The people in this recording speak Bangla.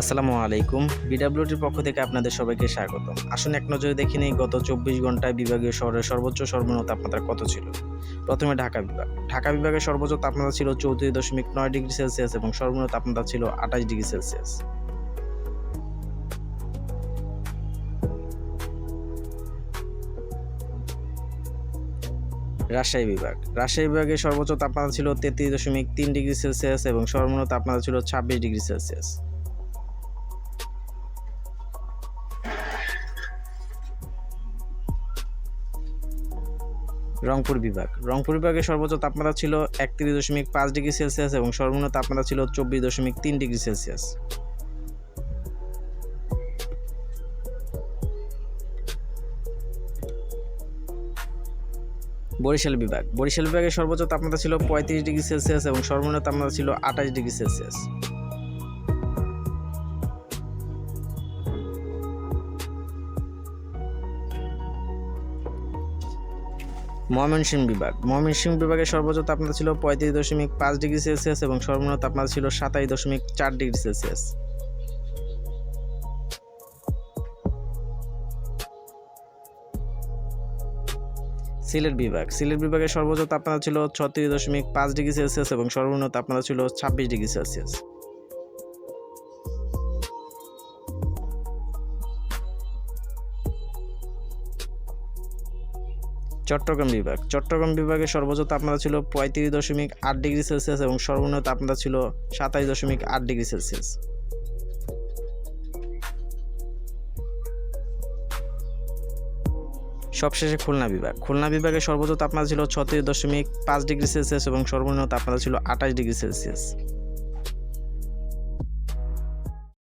আসসালামু আলাইকুম। বিডাব্লিউটির পক্ষ থেকে আপনাদের সবাইকে স্বাগত। আসুন এক নজরে দেখে নিই গত চব্বিশ ঘন্টায় বিভাগীয় শহরের সর্বোচ্চ সর্বনিম্ন তাপমাত্রা কত ছিল? প্রথমে ঢাকা বিভাগ। ঢাকা বিভাগের সর্বোচ্চ তাপমাত্রা ছিল চৌত্রিশ দশমিক নয় ডিগ্রি সেলসিয়াস এবং সর্বনিম্ন তাপমাত্রা ছিল আঠাশ ডিগ্রি সেলসিয়াস। রাজশাহী বিভাগ। রাজশাহী বিভাগের সর্বোচ্চ তাপমাত্রা ছিল তেত্রিশ দশমিক তিন ডিগ্রি সেলসিয়াস এবং সর্বনিম্ন তাপমাত্রা ছিল ছাব্বিশ ডিগ্রি সেলসিয়াস। রংপুর বিভাগ। রংপুর বিভাগে সর্বোচ্চ তাপমাত্রা ছিল একত্রিশ দশমিক পাঁচ ডিগ্রি সেলসিয়াস এবং সর্বনিম্ন তাপমাত্রা ছিল চব্বিশ দশমিক তিন ডিগ্রি সেলসিয়াস। বরিশাল বিভাগ। বরিশাল বিভাগের সর্বোচ্চ তাপমাত্রা ছিল পঁয়ত্রিশ ডিগ্রি সেলসিয়াস এবং সর্বনিম্ন তাপমাত্রা ছিল আঠাশ ডিগ্রি সেলসিয়াস। ময়মনসিংহ বিভাগ। ময়মনসিংহ বিভাগের সর্বোচ্চ তাপমাত্রা ছিল পঁয়ত্রিশ দশমিক পাঁচ ডিগ্রি সেলসিয়াস এবং সর্বনিম্ন তাপমাত্রা ছিল সাতাশ দশমিক চার ডিগ্রি সেলসিয়াস। সিলেট বিভাগ। সিলেট বিভাগের সর্বোচ্চ তাপমাত্রা ছিল ছত্রিশ দশমিক পাঁচ ডিগ্রি সেলসিয়াস এবং সর্বনিম্ন তাপমাত্রা ছিল ছাব্বিশ ডিগ্রি সেলসিয়াস। চট্টগ্রাম বিভাগ। চট্টগ্রাম বিভাগে সর্বোচ্চ তাপমাত্রা ছিল পঁয়ত্রিশ দশমিক আট ডিগ্রি সেলসিয়াস এবং সর্বনিম্ন তাপমাত্রা ছিল সাতাশ দশমিক আট ডিগ্রি সেলসিয়াস। সবশেষে খুলনা বিভাগ। খুলনা বিভাগে সর্বোচ্চ তাপমাত্রা ছিল ছত্রিশ দশমিক পাঁচ ডিগ্রি সেলসিয়াস এবং সর্বনিম্ন তাপমাত্রা ছিল আঠাশ ডিগ্রি সেলসিয়াস।